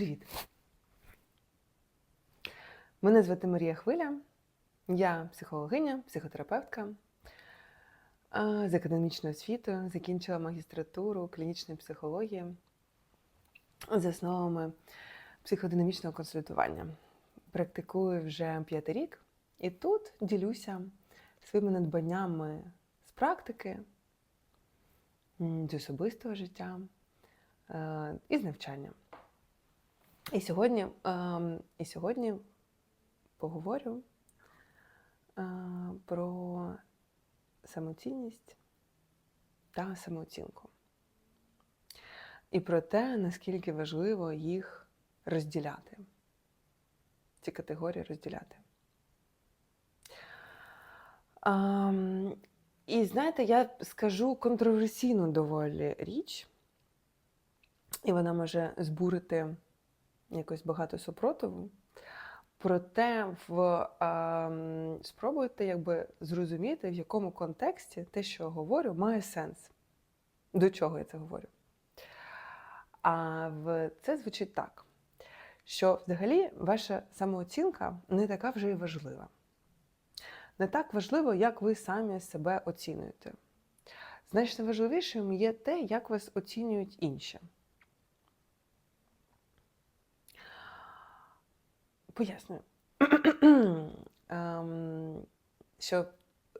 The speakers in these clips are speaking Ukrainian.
Привіт! Мене звати Марія Хвиля, я психологиня, психотерапевтка з академічною освітою, закінчила магістратуру клінічної психології з основами психодинамічного консультування. Практикую вже п'ятий рік і тут ділюся своїми надбаннями з практики, з особистого життя е, і з навчання. І сьогодні, ем, і сьогодні поговорю е, про самоцінність та самооцінку. І про те, наскільки важливо їх розділяти, ці категорії розділяти. Ем, і знаєте, я скажу контроверсійну доволі річ, і вона може збурити якось багато супротиву. Проте в, е, спробуйте якби зрозуміти, в якому контексті те, що я говорю, має сенс. До чого я це говорю? А в це звучить так, що взагалі ваша самооцінка не така вже і важлива. Не так важливо, як ви самі себе оцінюєте. Значно важливішим є те, як вас оцінюють інші. Пояснюю, Ем, що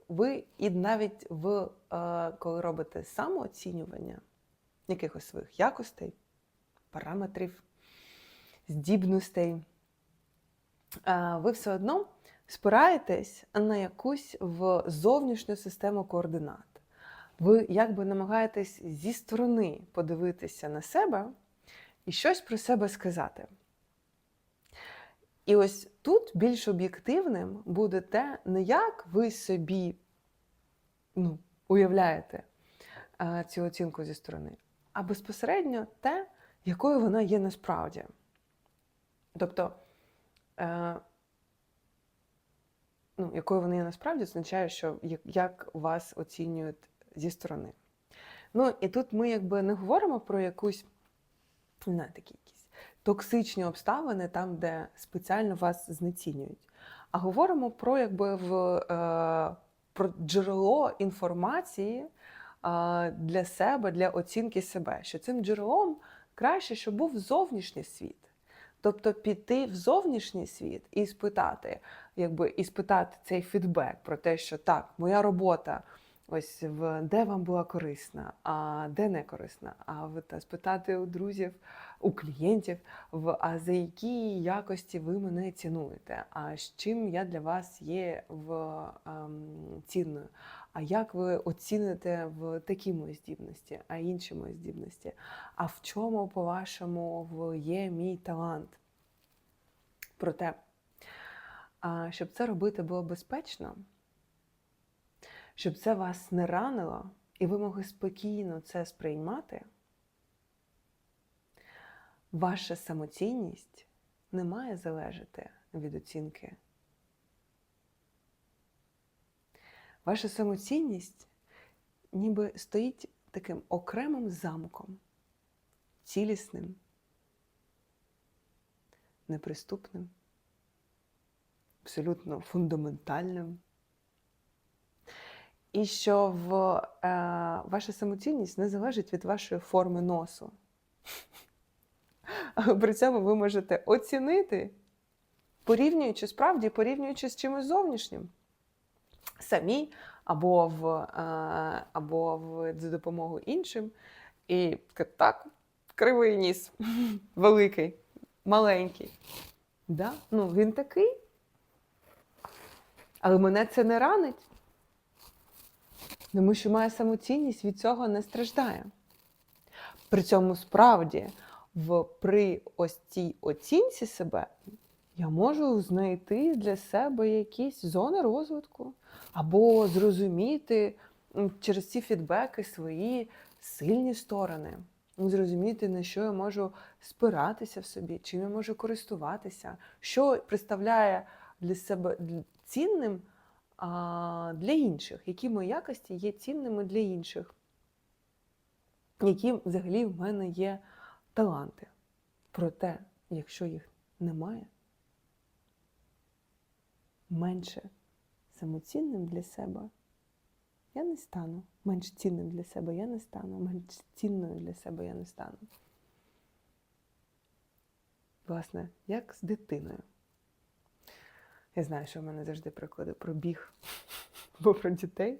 ви і навіть в е, коли робите самооцінювання якихось своїх якостей, параметрів, здібностей, е, ви все одно спираєтесь на якусь в зовнішню систему координат. Ви якби намагаєтесь зі сторони подивитися на себе і щось про себе сказати. І ось тут більш об'єктивним буде те, не як ви собі ну, уявляєте е, цю оцінку зі сторони, а безпосередньо те, якою вона є насправді. Тобто, е, ну, якою вона є насправді, означає, що як, вас оцінюють зі сторони. Ну, і тут ми якби не говоримо про якусь не такі токсичні обставини, там, де спеціально вас знецінюють. А говоримо про якби в е, про джерело інформації е, для себе, для оцінки себе. Що цим джерелом краще, щоб був зовнішній світ. Тобто піти в зовнішній світ і спитати, якби і спитати цей фідбек про те, що так, моя робота. Ось в де вам була корисна, а де не корисна. А в та спитати у друзів, у клієнтів, в а за які якості ви мене цінуєте? А з чим я для вас є в ем, цінною? А як ви оціните в такі мої здібності, а інші мої здібності? А в чому, по-вашому, є мій талант? Проте, щоб це робити було безпечно щоб це вас не ранило, і ви могли спокійно це сприймати, ваша самоцінність не має залежати від оцінки. Ваша самоцінність ніби стоїть таким окремим замком, цілісним, неприступним, абсолютно фундаментальним. І що в, е, ваша самоцінність не залежить від вашої форми носу. При цьому ви можете оцінити, порівнюючи справді, порівнюючи з чимось зовнішнім. Самі або в, е, або в, за допомогою іншим. І так, кривий ніс, великий, маленький. Да? Ну, Він такий. Але мене це не ранить. Тому що моя самоцінність від цього не страждає. При цьому справді в, при ось цій оцінці себе я можу знайти для себе якісь зони розвитку, або зрозуміти через ці фідбеки свої сильні сторони, зрозуміти, на що я можу спиратися в собі, чим я можу користуватися, що представляє для себе цінним для інших, які мої якості є цінними для інших, які взагалі в мене є таланти. Проте якщо їх немає, менше самоцінним для себе я не стану. Менш цінним для себе я не стану, менш цінною для себе я не стану. Власне, як з дитиною. Я знаю, що в мене завжди приклади про біг або про дітей.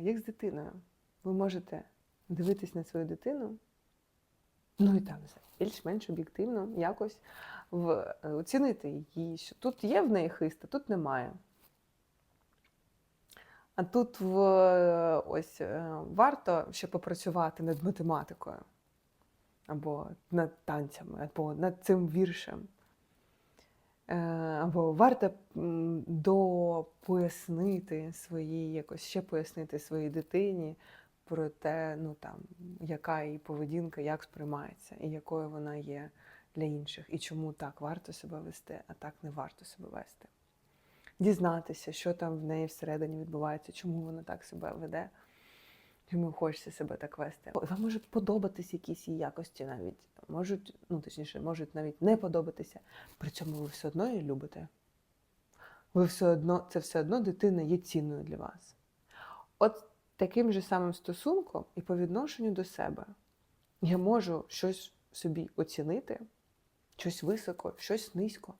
Як з дитиною. Ви можете дивитись на свою дитину, ну і там більш-менш об'єктивно якось в, оцінити її, що тут є в неї хист, а тут немає. А тут в, ось е, варто ще попрацювати над математикою, або над танцями, або над цим віршем. Е, Або варто допояснити своїй, якось ще пояснити своїй дитині про те, ну там, яка її поведінка, як сприймається, і якою вона є для інших, і чому так варто себе вести, а так не варто себе вести. Дізнатися, що там в неї всередині відбувається, чому вона так себе веде, чому хочеться себе так вести. Вам можуть подобатись якісь її якості навіть, можуть, ну точніше, можуть навіть не подобатися. При цьому ви все одно її любите. Ви все одно, це все одно дитина є цінною для вас. От таким же самим стосунком і по відношенню до себе я можу щось собі оцінити, щось високо, щось низько.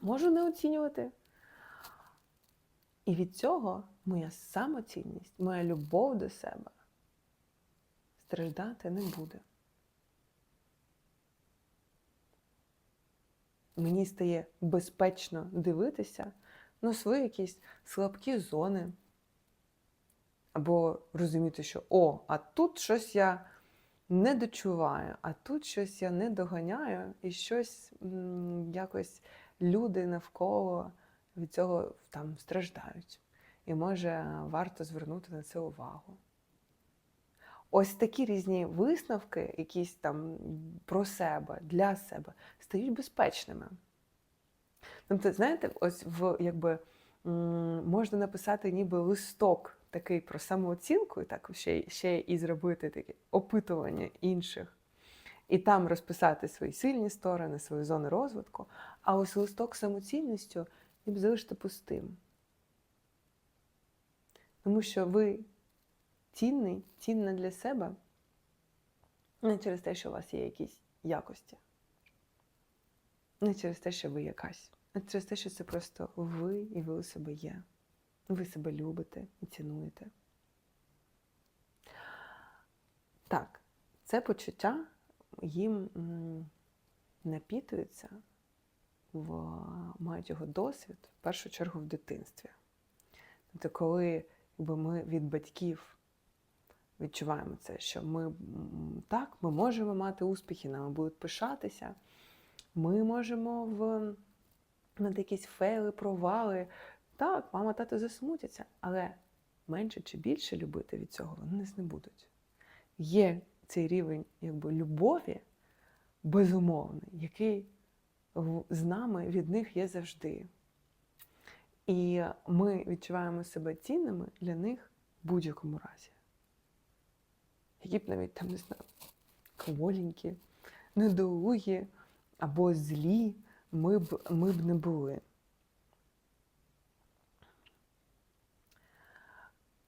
Можу не оцінювати. І від цього моя самоцінність, моя любов до себе страждати не буде. Мені стає безпечно дивитися на свої якісь слабкі зони. Або розуміти, що о, а тут щось я не дочуваю, а тут щось я не доганяю, і щось м, якось люди навколо від цього там страждають. І може варто звернути на це увагу. Ось такі різні висновки, якісь там про себе, для себе, стають безпечними. Тобто, знаєте, ось в якби можна написати ніби листок такий про самооцінку, і так ще, ще і зробити таке опитування інших, і там розписати свої сильні сторони, свої зони розвитку, а ось листок самоцінністю ніби залишити пустим. Тому що ви цінний, цінна для себе не через те, що у вас є якісь якості, не через те, що ви якась, а через те, що це просто ви і ви у себе є. Ви себе любите і цінуєте. Так, це почуття їм напітується, в, мають його досвід в першу чергу в дитинстві. Тобто, коли якби, ми від батьків відчуваємо це, що ми так, ми можемо мати успіхи, нами будуть пишатися, ми можемо в над якісь фейли, провали. Так, мама, тато засмутяться, але менше чи більше любити від цього вони не будуть. Є цей рівень якби, любові безумовний, який з нами від них є завжди. І ми відчуваємо себе цінними для них в будь-якому разі. Які б навіть там, не знаю, кволенькі, недолугі або злі ми б, ми б не були.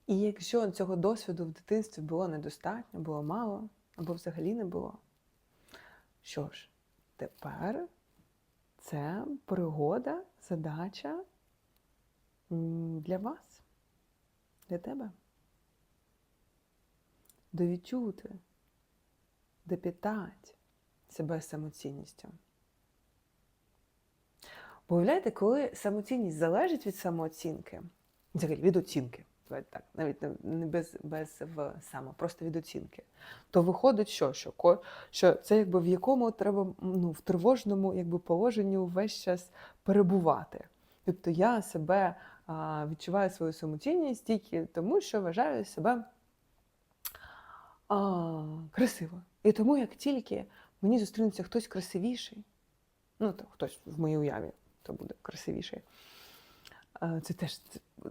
І якщо цього досвіду в дитинстві було недостатньо, було мало, або взагалі не було, що ж, тепер це пригода, задача для вас, для тебе. Довідчути, допітати себе самоцінністю. Бо уявляєте, коли самоцінність залежить від самооцінки, взагалі від оцінки, давайте так, навіть не- без, без в само, просто від оцінки, то виходить, що, що, що це якби в якому треба ну, в тривожному якби, положенні весь час перебувати. Тобто я себе а, відчуваю свою самоцінність тільки тому, що вважаю себе а, красиво. І тому, як тільки мені зустрінеться хтось красивіший, ну то хтось в моїй уяві, то буде красивіший, Це теж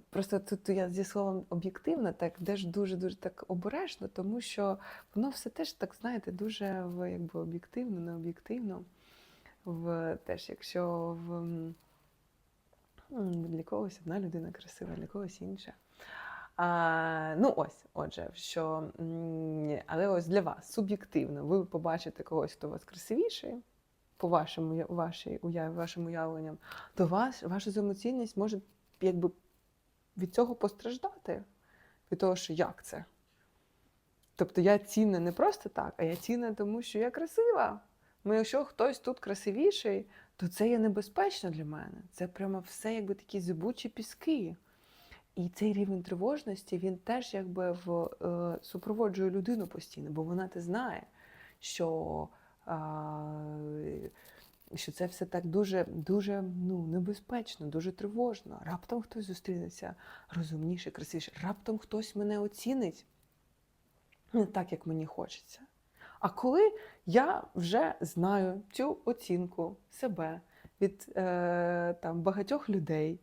просто тут я зі словом об'єктивно, так теж дуже дуже так обережно, тому що воно все теж так, знаєте, дуже в якби об'єктивно, не об'єктивно. В теж, якщо в для когось одна людина красива, для когось інша. А, ну ось, отже, що але ось для вас суб'єктивно, ви побачите когось, хто у вас красивіший, по вашому вашій уяві, вашим уявленням, то ваш, ваша самоцінність може якби від цього постраждати. Від того, що як це? Тобто я цінна не просто так, а я цінна тому, що я красива. Ну, якщо хтось тут красивіший, то це є небезпечно для мене. Це прямо все якби такі зибучі піски. І цей рівень тривожності він теж якби в, е, супроводжує людину постійно, бо вона те знає, що, що це все так дуже, дуже ну, небезпечно, дуже тривожно. Раптом хтось зустрінеться розумніше, красивіше, раптом хтось мене оцінить не так, як мені хочеться. А коли я вже знаю цю оцінку себе від е, там, багатьох людей,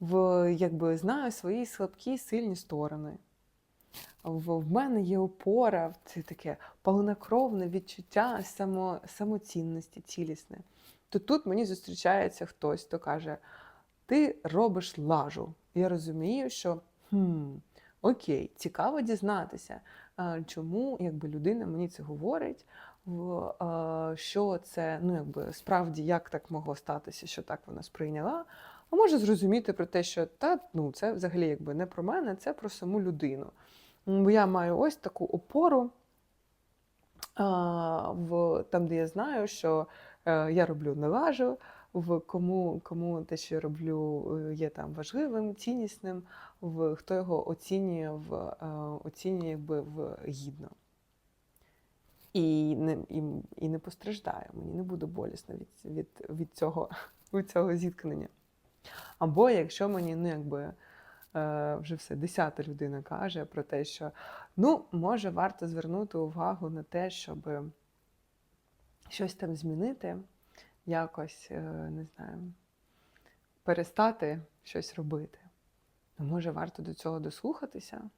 в, якби знаю свої слабкі сильні сторони. В, мене є опора, це таке повнокровне відчуття само, самоцінності, цілісне. То тут мені зустрічається хтось, хто каже: ти робиш лажу. Я розумію, що хм, окей, цікаво дізнатися, чому якби, людина мені це говорить, що це ну, якби, справді як так могло статися, що так вона сприйняла. А може зрозуміти про те, що та, ну, це взагалі якби не про мене, це про саму людину. Бо я маю ось таку опору, в, там, де я знаю, що е, я роблю не лажу, в кому, кому те, що я роблю, е, є там важливим, ціннісним, в хто його оцінює в е, оцінює якби в гідно. І не, і, і не постраждаю, мені не буде болісно від, від, від, цього, від цього зіткнення. Або якщо мені ну, якби, вже все десята людина каже про те, що ну, може варто звернути увагу на те, щоб щось там змінити, якось, е, не знаю, перестати щось робити. Ну, може, варто до цього дослухатися,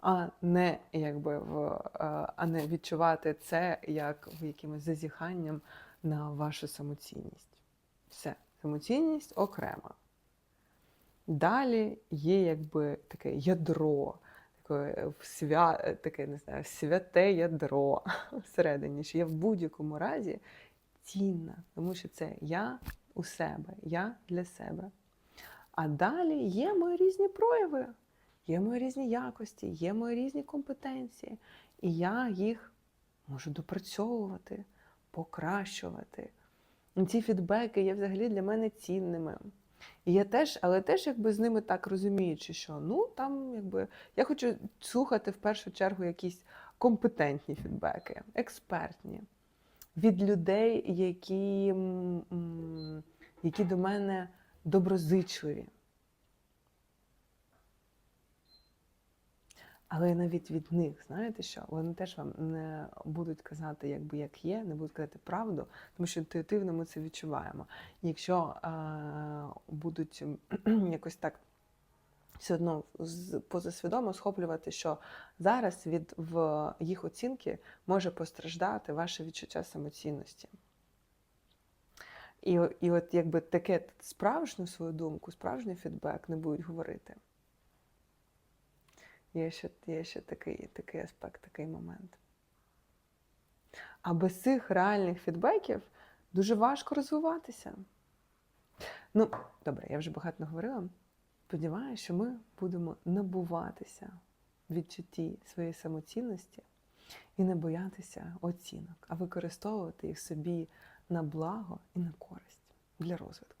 а не якби в, е, а не відчувати це як в якимось зазіханням на вашу самоцінність. Все, самоцінність окрема. Далі є якби таке ядро, таке, свя... таке не знаю, святе ядро всередині, що я в будь-якому разі цінна, тому що це я у себе, я для себе. А далі є мої різні прояви, є мої різні якості, є мої різні компетенції. І я їх можу допрацьовувати, покращувати. Ці фідбеки є взагалі для мене цінними. І я теж, але теж якби з ними так розуміючи, що ну там якби я хочу слухати в першу чергу якісь компетентні фідбеки, експертні від людей, які, які до мене доброзичливі. Але навіть від них, знаєте що, вони теж вам не будуть казати, якби як є, не будуть казати правду, тому що інтуїтивно ми це відчуваємо. Якщо е, будуть якось так все одно позасвідомо схоплювати, що зараз від в їх оцінки може постраждати ваше відчуття самоцінності. І, і от якби таке справжню свою думку, справжній фідбек не будуть говорити. Є ще, є ще такий, такий аспект, такий момент. А без цих реальних фідбеків дуже важко розвиватися. Ну, добре, я вже багато наговорила. Сподіваюся, що ми будемо набуватися в відчутті своєї самоцінності і не боятися оцінок, а використовувати їх собі на благо і на користь для розвитку.